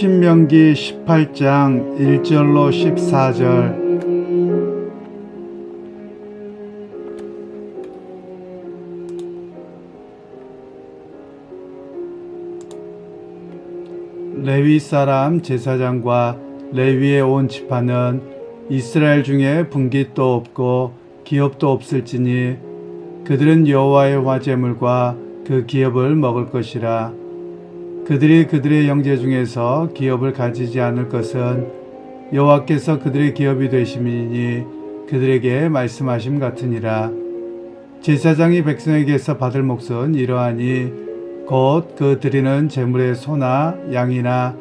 신명기 18장 1절로 14절. 레위 사람 제사장과 레위의 온 지파는 이스라엘 중에 분깃도 없고 기업도 없을지니 그들은 여호와의 화제물과 그 기업을 먹을 것이라 그들이 그들의 영재 중에서 기업을 가지지 않을 것은 여호와께서 그들의 기업이 되심이니 그들에게 말씀하심 같으니라. 제사장이 백성에게서 받을 몫은 이러하니 곧 그 드리는 제물의 소나 양이나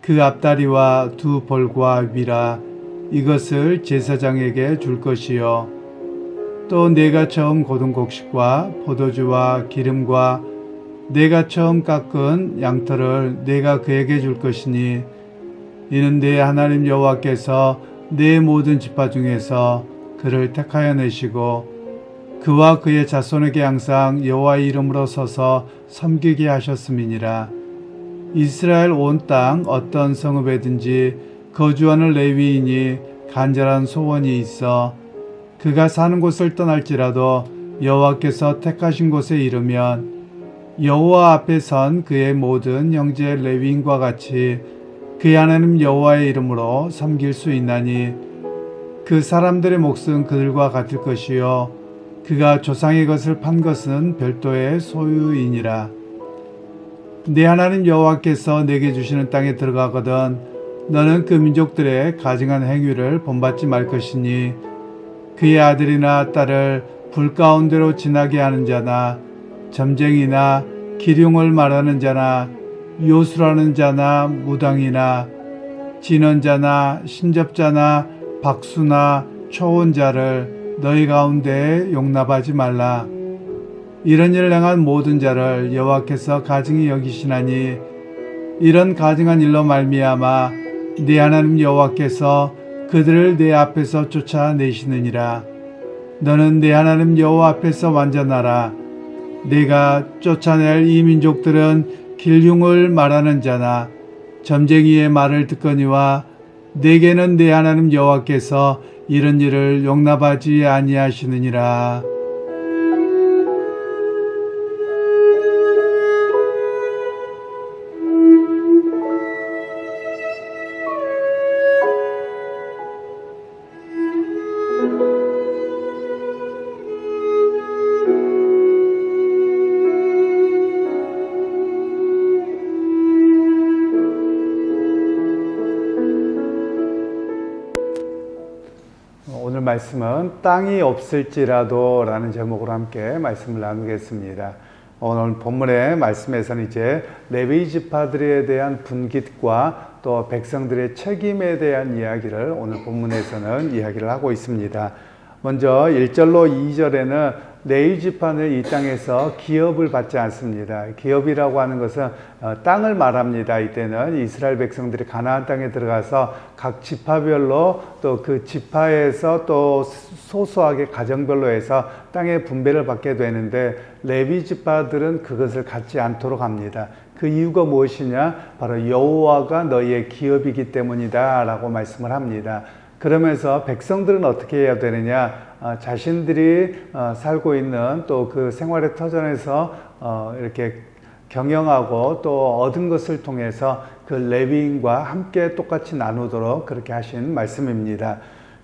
그 앞다리와 두 벌과 위라. 이것을 제사장에게 줄 것이요. 또 내가 처음 고든 곡식과 포도주와 기름과 내가 처음 깎은 양털을 내가 그에게 줄 것이니 이는 내 하나님 여호와께서 내 모든 지파 중에서 그를 택하여 내시고 그와 그의 자손에게 항상 여호와의 이름으로 서서 섬기게 하셨음이니라. 이스라엘 온 땅 어떤 성읍에든지 거주하는 레위인이 간절한 소원이 있어 그가 사는 곳을 떠날지라도 여호와께서 택하신 곳에 이르면 여호와 앞에 선 그의 모든 형제 레위인과 같이 그의 하나님 여호와의 이름으로 섬길 수 있나니 그 사람들의 몫은 그들과 같을 것이요 그가 조상의 것을 판 것은 별도의 소유이니라. 내 하나님 여호와께서 내게 주시는 땅에 들어가거든 너는 그 민족들의 가증한 행위를 본받지 말 것이니 그의 아들이나 딸을 불 가운데로 지나게 하는 자나 점쟁이나 기륭을 말하는 자나 요술하는 자나 무당이나 진언자나 신접자나 박수나 초혼자를 너희 가운데 용납하지 말라. 이런 일을 행한 모든 자를 여호와께서 가증히 여기시나니 이런 가증한 일로 말미암아 네 하나님 여호와께서 그들을 내 앞에서 쫓아내시느니라. 너는 내 하나님 여호와 앞에서 완전하라. 내가 쫓아낼 이 민족들은 길흉을 말하는 자나 점쟁이의 말을 듣거니와 내게는 내 하나님 여호와께서 이런 일을 용납하지 아니하시느니라. 말씀은 땅이 없을지라도 라는 제목으로 함께 말씀을 나누겠습니다. 오늘 본문의 말씀에서는 이제 레위 지파들에 대한 분깃과 또 백성들의 책임에 대한 이야기를 오늘 본문에서는 이야기를 하고 있습니다. 먼저 1절로 2절에는 지파는 이 땅에서 기업을 받지 않습니다. 기업이라고 하는 것은 어, 땅을 말합니다. 이때는 이스라엘 백성들이 가나안 땅에 들어가서 각 지파별로 또 그 지파에서 또 소소하게 가정별로 해서 땅의 분배를 받게 되는데 레위 지파들은 그것을 갖지 않도록 합니다. 그 이유가 무엇이냐? 바로 여호와가 너희의 기업이기 때문이다라고 말씀을 합니다. 그러면서 백성들은 어떻게 해야 되느냐? 어, 자신들이 어, 살고 있는 또 그 생활의 터전에서 어, 이렇게 경영하고 또 얻은 것을 통해서 그 레위인과 함께 똑같이 나누도록 그렇게 하신 말씀입니다.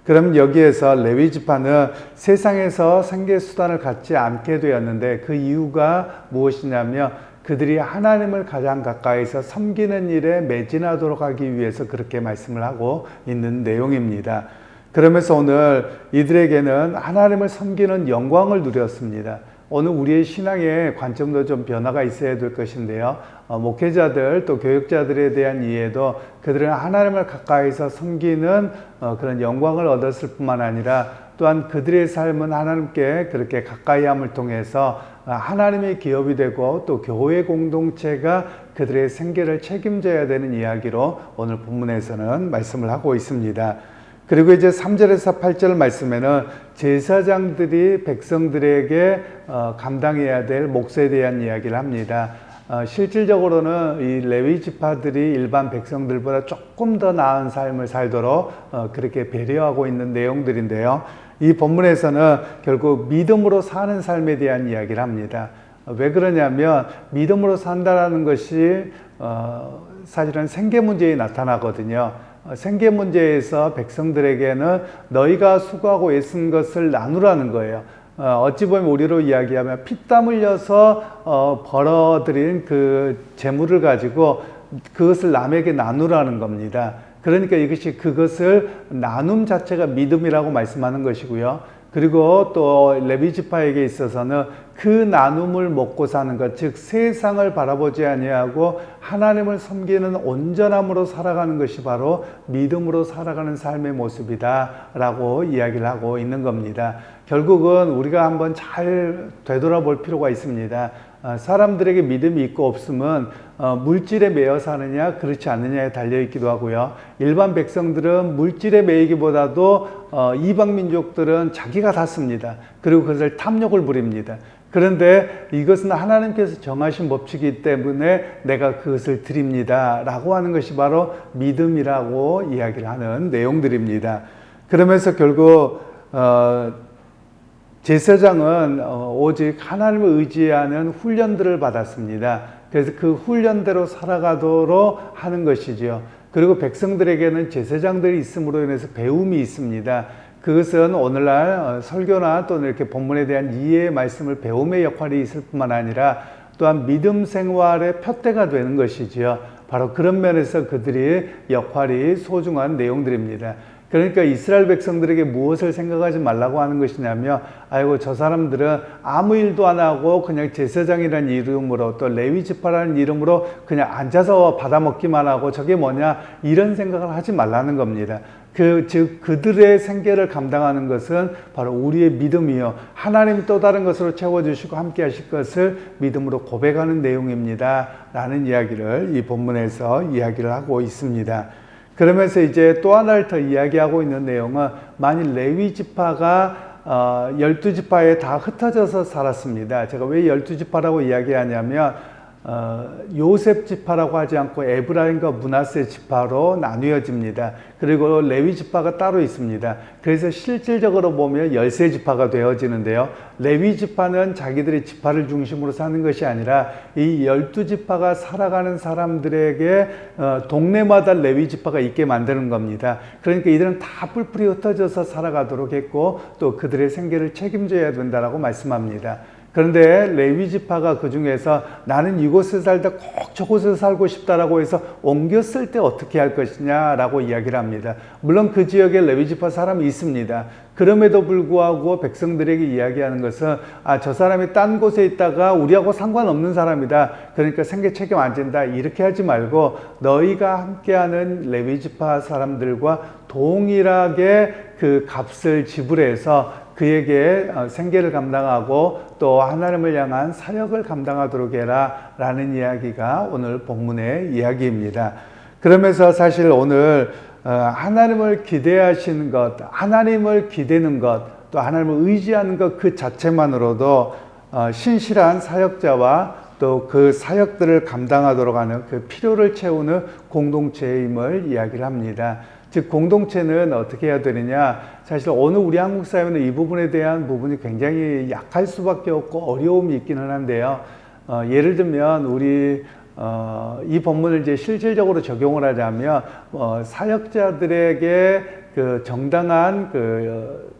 그럼 여기에서 레위 지파는 세상에서 생계 수단을 갖지 않게 되었는데 그 이유가 무엇이냐면 그들이 하나님을 가장 가까이서 섬기는 일에 매진하도록 하기 위해서 그렇게 말씀을 하고 있는 내용입니다. 그러면서 오늘 이들에게는 하나님을 섬기는 영광을 누렸습니다. 오늘 우리의 신앙의 관점도 좀 변화가 있어야 될 것인데요. 어, 목회자들 또 교육자들에 대한 이해도 그들은 하나님을 가까이서 섬기는 어, 그런 영광을 얻었을 뿐만 아니라 또한 그들의 삶은 하나님께 그렇게 가까이함을 통해서 어, 하나님의 기업이 되고 또 교회 공동체가 그들의 생계를 책임져야 되는 이야기로 오늘 본문에서는 말씀을 하고 있습니다. 그리고 이제 3절에서 8절 말씀에는 제사장들이 백성들에게 어, 감당해야 될 몫에 대한 이야기를 합니다. 어, 실질적으로는 이 레위 지파들이 일반 백성들보다 조금 더 나은 삶을 살도록 어, 그렇게 배려하고 있는 내용들인데요. 이 본문에서는 결국 믿음으로 사는 삶에 대한 이야기를 합니다. 어, 왜 그러냐면 믿음으로 산다라는 것이 어, 사실은 생계 문제에 나타나거든요. 어, 생계 문제에서 백성들에게는 너희가 수고하고 애쓴 것을 나누라는 거예요. 어, 어찌 보면 우리로 이야기하면 피땀 흘려서 어, 벌어들인 그 재물을 가지고 그것을 남에게 나누라는 겁니다. 그러니까 이것이 그것을 나눔 자체가 믿음이라고 말씀하는 것이고요. 그리고 또 레비 지파에게 있어서는 그 나눔을 먹고 사는 것, 즉 세상을 바라보지 아니하고 하나님을 섬기는 온전함으로 살아가는 것이 바로 믿음으로 살아가는 삶의 모습이다라고 이야기를 하고 있는 겁니다. 결국은 우리가 한번 잘 되돌아볼 필요가 있습니다. 어, 사람들에게 믿음이 있고 없으면 어, 물질에 매여 사느냐 그렇지 않느냐에 달려 있기도 하고요. 일반 백성들은 물질에 매이기보다도 어, 이방 민족들은 자기가 다 씁니다. 그리고 그것을 탐욕을 부립니다. 그런데 이것은 하나님께서 정하신 법칙이기 때문에 내가 그것을 드립니다. 라고 하는 것이 바로 믿음이라고 이야기를 하는 내용들입니다. 그러면서 결국, 어, 제사장은 어, 오직 하나님을 의지하는 훈련들을 받았습니다. 그래서 그 훈련대로 살아가도록 하는 것이지요. 그리고 백성들에게는 제사장들이 있음으로 인해서 배움이 있습니다. 그것은 오늘날 어, 설교나 또는 이렇게 본문에 대한 이해의 말씀을 배움의 역할이 있을 뿐만 아니라 또한 믿음 생활의 표대가 되는 것이지요. 바로 그런 면에서 그들이 역할이 소중한 내용들입니다. 그러니까 이스라엘 백성들에게 무엇을 생각하지 말라고 하는 것이냐면, 아이고, 저 사람들은 아무 일도 안 하고 그냥 제사장이라는 이름으로 또 레위 지파라는 이름으로 그냥 앉아서 받아먹기만 하고 저게 뭐냐, 이런 생각을 하지 말라는 겁니다. 그, 즉, 그들의 생계를 감당하는 것은 바로 우리의 믿음이요. 하나님 또 다른 것으로 채워주시고 함께 하실 것을 믿음으로 고백하는 내용입니다. 라는 이야기를 이 본문에서 이야기를 하고 있습니다. 그러면서 이제 또 하나를 더 이야기하고 있는 내용은 만일 레위 지파가 어, 열두 지파에 다 흩어져서 살았습니다. 제가 왜 열두 지파라고 이야기하냐면 어, 요셉 지파라고 하지 않고 에브라임과 문하세 지파로 나뉘어집니다. 그리고 레위 지파가 따로 있습니다. 그래서 실질적으로 보면 열세 지파가 되어지는데요. 레위 지파는 자기들의 지파를 중심으로 사는 것이 아니라 이 열두 지파가 살아가는 사람들에게 어, 동네마다 레위 지파가 있게 만드는 겁니다. 그러니까 이들은 다 뿔뿔이 흩어져서 살아가도록 했고 또 그들의 생계를 책임져야 된다라고 말씀합니다. 그런데 레위 지파가 그 중에서 나는 이곳에 살다 꼭 저곳에 살고 싶다라고 해서 옮겼을 때 어떻게 할 것이냐라고 이야기를 합니다. 물론 그 지역에 레위 지파 사람이 있습니다. 그럼에도 불구하고 백성들에게 이야기하는 것은 아, 저 사람이 딴 곳에 있다가 우리하고 상관없는 사람이다. 그러니까 생계 책임 안 진다. 이렇게 하지 말고 너희가 함께하는 레위 지파 사람들과 동일하게 그 값을 지불해서 그에게 어, 생계를 감당하고 또 하나님을 향한 사역을 감당하도록 해라 라는 이야기가 오늘 본문의 이야기입니다. 그러면서 사실 오늘 어, 하나님을 기대하시는 것, 하나님을 기대는 것, 또 하나님을 의지하는 것 그 자체만으로도 어, 신실한 사역자와 또 그 사역들을 감당하도록 하는 그 필요를 채우는 공동체임을 이야기를 합니다. 즉 공동체는 어떻게 해야 되느냐. 사실 오늘 우리 한국 사회는 이 부분에 대한 부분이 굉장히 약할 수밖에 없고 어려움이 있기는 한데요. 어, 예를 들면 우리 어, 이 본문을 이제 실질적으로 적용을 하자면 어, 사역자들에게 그 정당한 그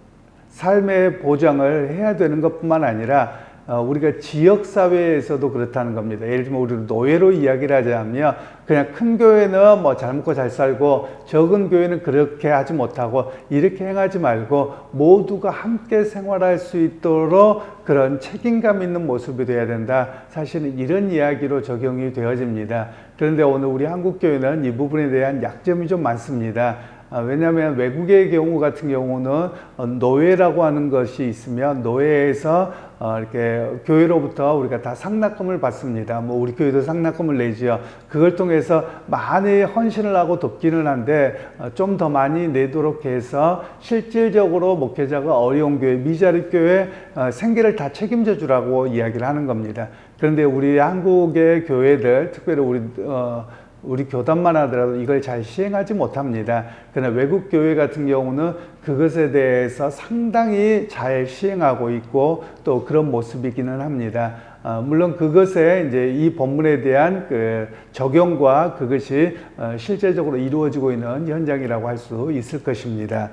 삶의 보장을 해야 되는 것뿐만 아니라 어, 우리가 지역 사회에서도 그렇다는 겁니다. 예를 들면 우리 노예로 이야기를 하자면 그냥 큰 교회는 뭐 잘 먹고 잘 살고 적은 교회는 그렇게 하지 못하고 이렇게 행하지 말고 모두가 함께 생활할 수 있도록 그런 책임감 있는 모습이 되어야 된다. 사실은 이런 이야기로 적용이 되어집니다. 그런데 오늘 우리 한국 교회는 이 부분에 대한 약점이 좀 많습니다. 아, 왜냐하면 외국의 경우 같은 경우는 어, 노예라고 하는 것이 있으면 노예에서 어, 이렇게 교회로부터 우리가 다 상납금을 받습니다. 뭐 우리 교회도 상납금을 내지요. 그걸 통해서 많이 헌신을 하고 돕기는 한데 어, 좀더 많이 내도록 해서 실질적으로 목회자가 어려운 교회, 미자립 교회 생계를 다 책임져 주라고 이야기를 하는 겁니다. 그런데 우리 한국의 교회들, 특별히 우리 어, 우리 교단만 하더라도 이걸 잘 시행하지 못합니다. 그러나 외국 교회 같은 경우는 그것에 대해서 상당히 잘 시행하고 있고 또 그런 모습이기는 합니다. 어, 물론 그것에 이제 이 본문에 대한 그 적용과 그것이 어, 실제적으로 이루어지고 있는 현장이라고 할 수 있을 것입니다.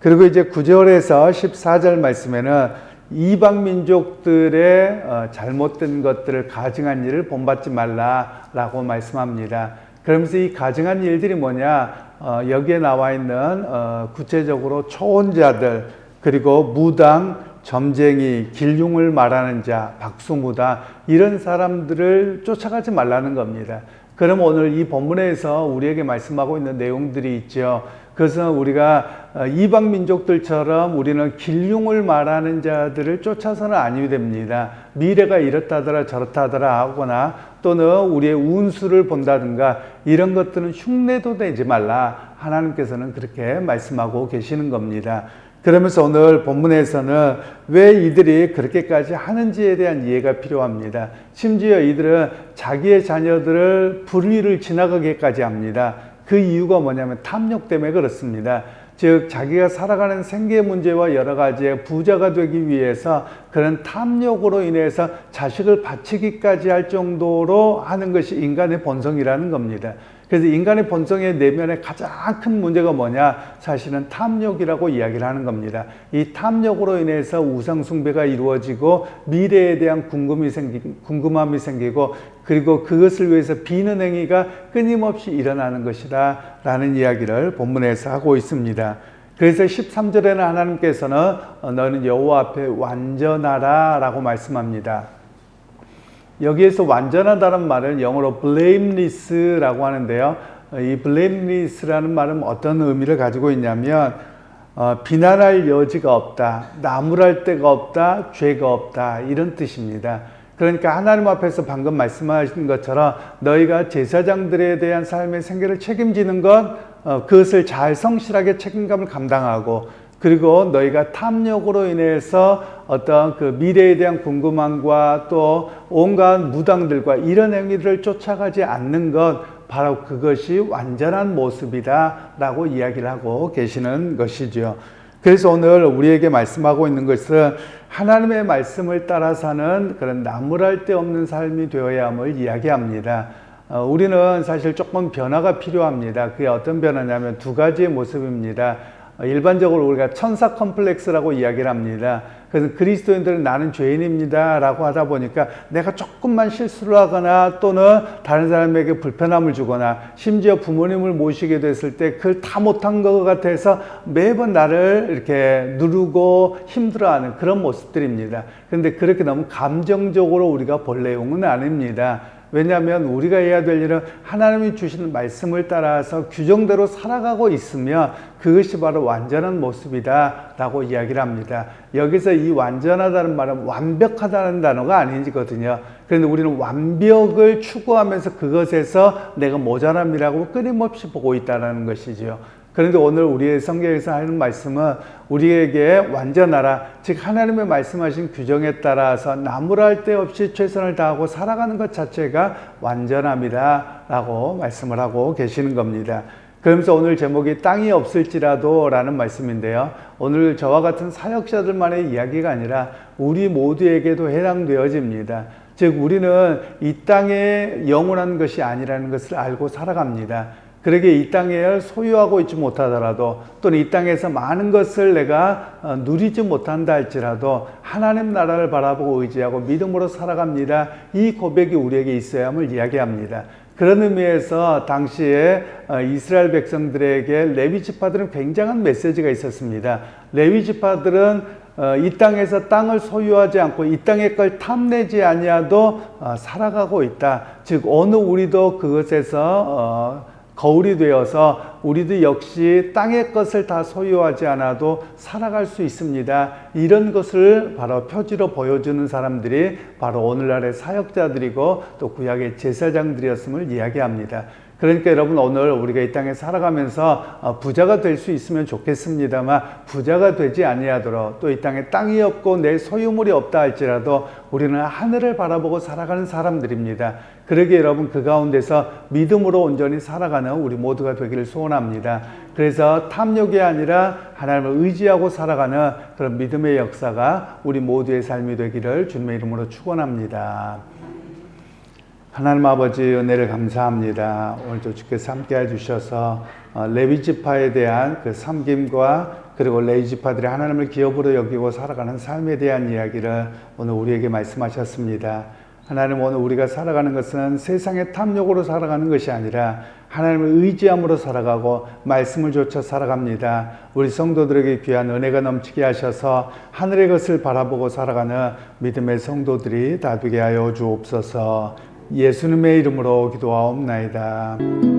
그리고 이제 9절에서 14절 말씀에는 이방 민족들의 어, 잘못된 것들을 가증한 일을 본받지 말라라고 말씀합니다. 그러면서 이 가증한 일들이 뭐냐? 어, 여기에 나와 있는 어, 구체적으로 초혼자들 그리고 무당, 점쟁이, 길흉을 말하는 자, 박수무다 이런 사람들을 쫓아가지 말라는 겁니다. 그럼 오늘 이 본문에서 우리에게 말씀하고 있는 내용들이 있죠. 그것은 우리가 어, 이방 민족들처럼 우리는 길흉을 말하는 자들을 쫓아서는 아니어야 됩니다. 미래가 이렇다더라 저렇다더라 하거나 또는 우리의 운수를 본다든가 이런 것들은 흉내도 내지 말라. 하나님께서는 그렇게 말씀하고 계시는 겁니다. 그러면서 오늘 본문에서는 왜 이들이 그렇게까지 하는지에 대한 이해가 필요합니다. 심지어 이들은 자기의 자녀들을 불의를 지나가게까지 합니다. 그 이유가 뭐냐면 탐욕 때문에 그렇습니다. 즉 자기가 살아가는 생계 문제와 여러 가지의 부자가 되기 위해서 그런 탐욕으로 인해서 자식을 바치기까지 할 정도로 하는 것이 인간의 본성이라는 겁니다. 그래서 인간의 본성의 내면에 가장 큰 문제가 뭐냐? 사실은 탐욕이라고 이야기를 하는 겁니다. 이 탐욕으로 인해서 우상 숭배가 이루어지고 미래에 대한 궁금이 생기, 궁금함이 생기고 그리고 그것을 위해서 비는 행위가 끊임없이 일어나는 것이다. 라는 이야기를 본문에서 하고 있습니다. 그래서 13절에는 하나님께서는 너는 여호와 앞에 완전하라 라고 말씀합니다. 여기에서 완전하다는 말은 영어로 blameless라고 하는데요. 이 blameless라는 말은 어떤 의미를 가지고 있냐면 어, 비난할 여지가 없다, 나무랄 데가 없다, 죄가 없다 이런 뜻입니다. 그러니까 하나님 앞에서 방금 말씀하신 것처럼 너희가 제사장들에 대한 삶의 생계를 책임지는 건 어, 그것을 잘 성실하게 책임감을 감당하고 그리고 너희가 탐욕으로 인해서 어떤 그 미래에 대한 궁금함과 또 온갖 무당들과 이런 행위를 쫓아가지 않는 것 바로 그것이 완전한 모습이다라고 이야기를 하고 계시는 것이죠. 그래서 오늘 우리에게 말씀하고 있는 것은 하나님의 말씀을 따라 사는 그런 나무랄 데 없는 삶이 되어야 함을 이야기합니다. 어, 우리는 사실 조금 변화가 필요합니다. 그게 어떤 변화냐면 두 가지의 모습입니다. 어, 일반적으로 우리가 천사 컴플렉스라고 이야기를 합니다. 그래서 그리스도인들은 나는 죄인입니다. 라고 하다 보니까 내가 조금만 실수를 하거나 또는 다른 사람에게 불편함을 주거나 심지어 부모님을 모시게 됐을 때 그걸 다 못한 것 같아서 매번 나를 이렇게 누르고 힘들어하는 그런 모습들입니다. 그런데 그렇게 너무 감정적으로 우리가 볼 내용은 아닙니다. 왜냐하면 우리가 해야 될 일은 하나님이 주시는 말씀을 따라서 규정대로 살아가고 있으면 그것이 바로 완전한 모습이다 라고 이야기를 합니다. 여기서 이 완전하다는 말은 완벽하다는 단어가 아니거든요. 그런데 우리는 완벽을 추구하면서 그것에서 내가 모자람이라고 끊임없이 보고 있다는 것이죠. 그런데 오늘 우리의 성경에서 하는 말씀은 우리에게 완전하라. 즉, 하나님의 말씀하신 규정에 따라서 나무랄 데 없이 최선을 다하고 살아가는 것 자체가 완전함이다. 라고 말씀을 하고 계시는 겁니다. 그러면서 오늘 제목이 땅이 없을지라도 라는 말씀인데요. 오늘 저와 같은 사역자들만의 이야기가 아니라 우리 모두에게도 해당되어집니다. 즉, 우리는 이 땅에 영원한 것이 아니라는 것을 알고 살아갑니다. 그러게 이 땅에 소유하고 있지 못하더라도 또는 이 땅에서 많은 것을 내가 어, 누리지 못한다 할지라도 하나님 나라를 바라보고 의지하고 믿음으로 살아갑니다. 이 고백이 우리에게 있어야 함을 이야기합니다. 그런 의미에서 당시에 어, 이스라엘 백성들에게 레위 지파들은 굉장한 메시지가 있었습니다. 레위 지파들은 어, 이 땅에서 땅을 소유하지 않고 이 땅의 걸 탐내지 아니하도 살아가고 있다. 즉 어느 우리도 그것에서 거울이 되어서 우리도 역시 땅의 것을 다 소유하지 않아도 살아갈 수 있습니다. 이런 것을 바로 표지로 보여주는 사람들이 바로 오늘날의 사역자들이고 또 구약의 제사장들이었음을 이야기합니다. 그러니까 여러분 오늘 우리가 이 땅에 살아가면서 어, 부자가 될 수 있으면 좋겠습니다만 부자가 되지 아니하도록 또 이 땅에 땅이 없고 내 소유물이 없다 할지라도 우리는 하늘을 바라보고 살아가는 사람들입니다. 그러기에 여러분 그 가운데서 믿음으로 온전히 살아가는 우리 모두가 되기를 소원합니다. 그래서 탐욕이 아니라 하나님을 의지하고 살아가는 그런 믿음의 역사가 우리 모두의 삶이 되기를 주님의 이름으로 축원합니다. 하나님 아버지 은혜를 감사합니다. 오늘도 주께서 함께 해주셔서 어, 레위 지파에 대한 그 섬김과 그리고 레위 지파들이 하나님을 기업으로 여기고 살아가는 삶에 대한 이야기를 오늘 우리에게 말씀하셨습니다. 하나님 오늘 우리가 살아가는 것은 세상의 탐욕으로 살아가는 것이 아니라 하나님을 의지함으로 살아가고 말씀을 좇아 살아갑니다. 우리 성도들에게 귀한 은혜가 넘치게 하셔서 하늘의 것을 바라보고 살아가는 믿음의 성도들이 다 되게 하여 주옵소서. 예수님의 이름으로 기도하옵나이다.